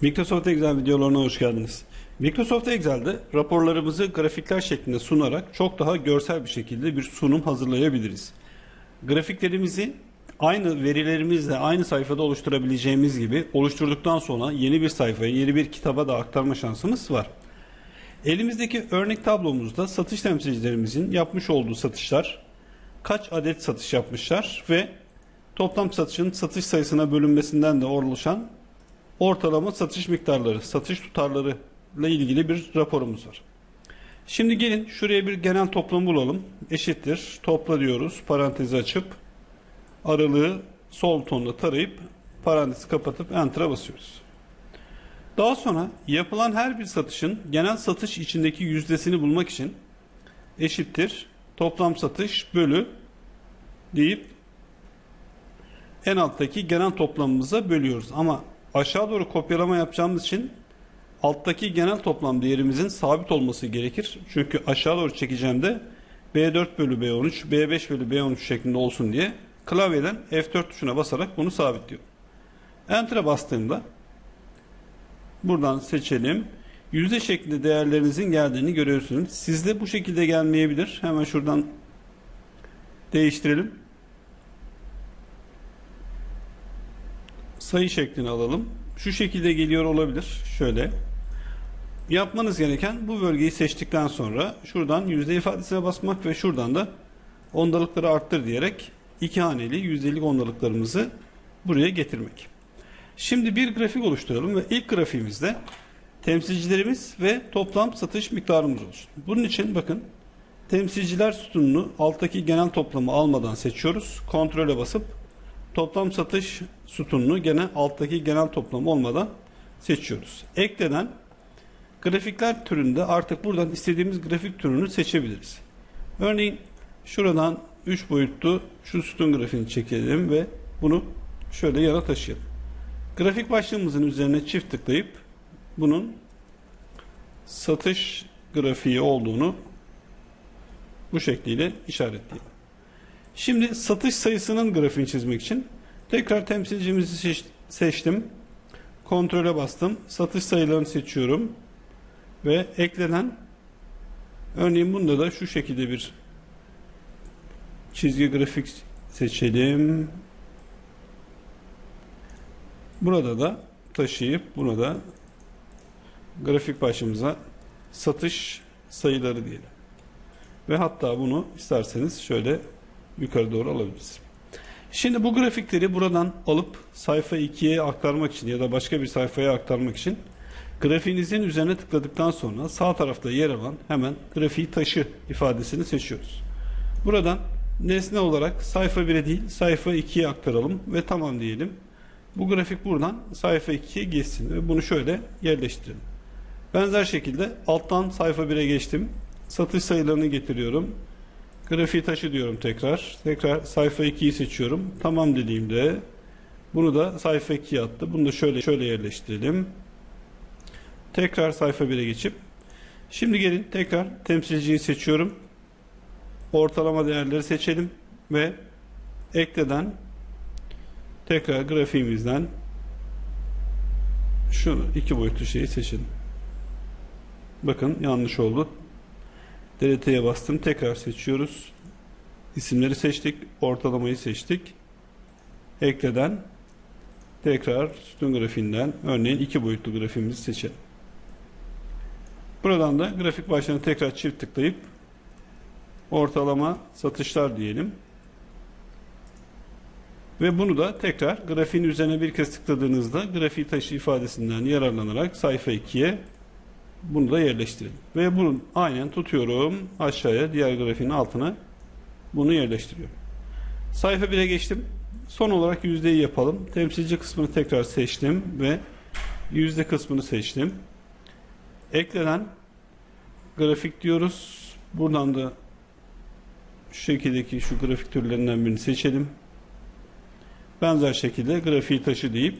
Microsoft Excel videolarına hoş geldiniz. Microsoft Excel'de raporlarımızı grafikler şeklinde sunarak çok daha görsel bir şekilde bir sunum hazırlayabiliriz. Grafiklerimizi aynı verilerimizle aynı sayfada oluşturabileceğimiz gibi oluşturduktan sonra yeni bir sayfaya, yeni bir kitaba da aktarma şansımız var. Elimizdeki örnek tablomuzda satış temsilcilerimizin yapmış olduğu satışlar, kaç adet satış yapmışlar ve toplam satışın satış sayısına bölünmesinden de oluşan ortalama satış miktarları, satış tutarları ile ilgili bir raporumuz var. Şimdi gelin şuraya bir genel toplam bulalım. Eşittir. Topla diyoruz. Parantezi açıp aralığı sol tonla tarayıp parantezi kapatıp enter'a basıyoruz. Daha sonra yapılan her bir satışın genel satış içindeki yüzdesini bulmak için eşittir. Toplam satış bölü deyip en alttaki genel toplamımıza bölüyoruz. Ama aşağı doğru kopyalama yapacağımız için alttaki genel toplam değerimizin sabit olması gerekir. Çünkü aşağı doğru çekeceğimde B4 bölü B13, B5 bölü B13 şeklinde olsun diye klavyeden F4 tuşuna basarak bunu sabitliyorum. Enter'a bastığımda buradan seçelim. Yüzde şeklinde değerlerinizin geldiğini görüyorsunuz. Sizde bu şekilde gelmeyebilir. Hemen şuradan değiştirelim. Sayı şeklini alalım. Şu şekilde geliyor olabilir. Şöyle. Yapmanız gereken bu bölgeyi seçtikten sonra şuradan yüzde ifadesine basmak ve şuradan da ondalıkları arttır diyerek iki haneli yüzdelik ondalıklarımızı buraya getirmek. Şimdi bir grafik oluşturalım ve ilk grafiğimizde temsilcilerimiz ve toplam satış miktarımız olsun. Bunun için bakın temsilciler sütununu alttaki genel toplamı almadan seçiyoruz. Kontrole basıp toplam satış sütununu gene alttaki genel toplam olmadan seçiyoruz. Eklenen grafikler türünde artık buradan istediğimiz grafik türünü seçebiliriz. Örneğin şuradan 3 boyutlu şu sütun grafiğini çekelim ve bunu şöyle yana taşıyalım. Grafik başlığımızın üzerine çift tıklayıp bunun satış grafiği olduğunu bu şekliyle işaretleyelim. Şimdi satış sayısının grafiğini çizmek için tekrar temsilcimizi seç, seçtim. Kontrole bastım. Satış sayılarını seçiyorum. Ve eklenen örneğin bunda da şu şekilde bir çizgi grafik seçelim. Burada da taşıyıp buna da grafik başımıza satış sayıları diyelim. Ve hatta bunu isterseniz şöyle yukarı doğru alabiliriz. Şimdi bu grafikleri buradan alıp sayfa 2'ye aktarmak için ya da başka bir sayfaya aktarmak için grafiğinizin üzerine tıkladıktan sonra sağ tarafta yer alan hemen grafiği taşı ifadesini seçiyoruz. Buradan nesne olarak sayfa 1'e değil sayfa 2'ye aktaralım ve tamam diyelim. Bu grafik buradan sayfa 2'ye geçsin ve bunu şöyle yerleştirelim. Benzer şekilde alttan sayfa 1'e geçtim. Satış sayılarını getiriyorum. Grafiği taşı diyorum tekrar. Tekrar sayfa 2'yi seçiyorum. Tamam dediğimde bunu da sayfa 2'ye attı. Bunu da şöyle şöyle yerleştirelim. Tekrar sayfa 1'e geçip şimdi gelin tekrar temsilciyi seçiyorum. Ortalama değerleri seçelim ve ekleden tekrar grafiğimizden şunu iki boyutlu şeyi seçelim. Bakın yanlış oldu. DLT'ye bastım. Tekrar seçiyoruz. İsimleri seçtik. Ortalamayı seçtik. Ekleden tekrar sütun grafiğinden örneğin iki boyutlu grafiğimizi seçelim. Buradan da grafik başlığına tekrar çift tıklayıp ortalama satışlar diyelim. Ve bunu da tekrar grafiğin üzerine bir kez tıkladığınızda grafiği taşı ifadesinden yararlanarak sayfa 2'ye bunu da yerleştirelim. Ve bunu aynen tutuyorum aşağıya diğer grafiğin altına bunu yerleştiriyorum. Sayfa 1'e geçtim. Son olarak yüzdeyi yapalım. Temsilci kısmını tekrar seçtim ve yüzde kısmını seçtim. Eklenen grafik diyoruz. Buradan da şu şekildeki şu grafik türlerinden birini seçelim. Benzer şekilde grafiği taşı deyip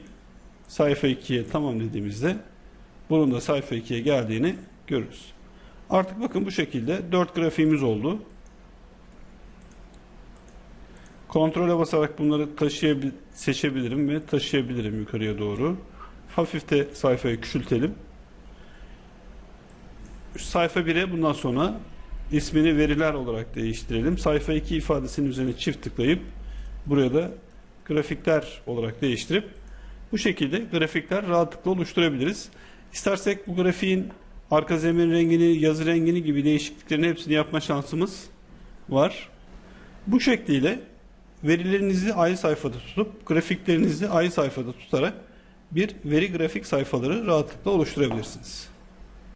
sayfa 2'ye tamam dediğimizde bunun da sayfa 2'ye geldiğini görürüz. Artık bakın bu şekilde 4 grafiğimiz oldu. Kontrole basarak bunları seçebilirim ve taşıyabilirim yukarıya doğru. hafif de sayfayı küçültelim. Sayfa 1'e bundan sonra ismini veriler olarak değiştirelim. Sayfa 2 ifadesinin üzerine çift tıklayıp buraya da grafikler olarak değiştirip bu şekilde grafikler rahatlıkla oluşturabiliriz. İstersek bu grafiğin arka zemin rengini, yazı rengini gibi değişikliklerin hepsini yapma şansımız var. Bu şekliyle verilerinizi ayrı sayfada tutup grafiklerinizi ayrı sayfada tutarak bir veri grafik sayfaları rahatlıkla oluşturabilirsiniz.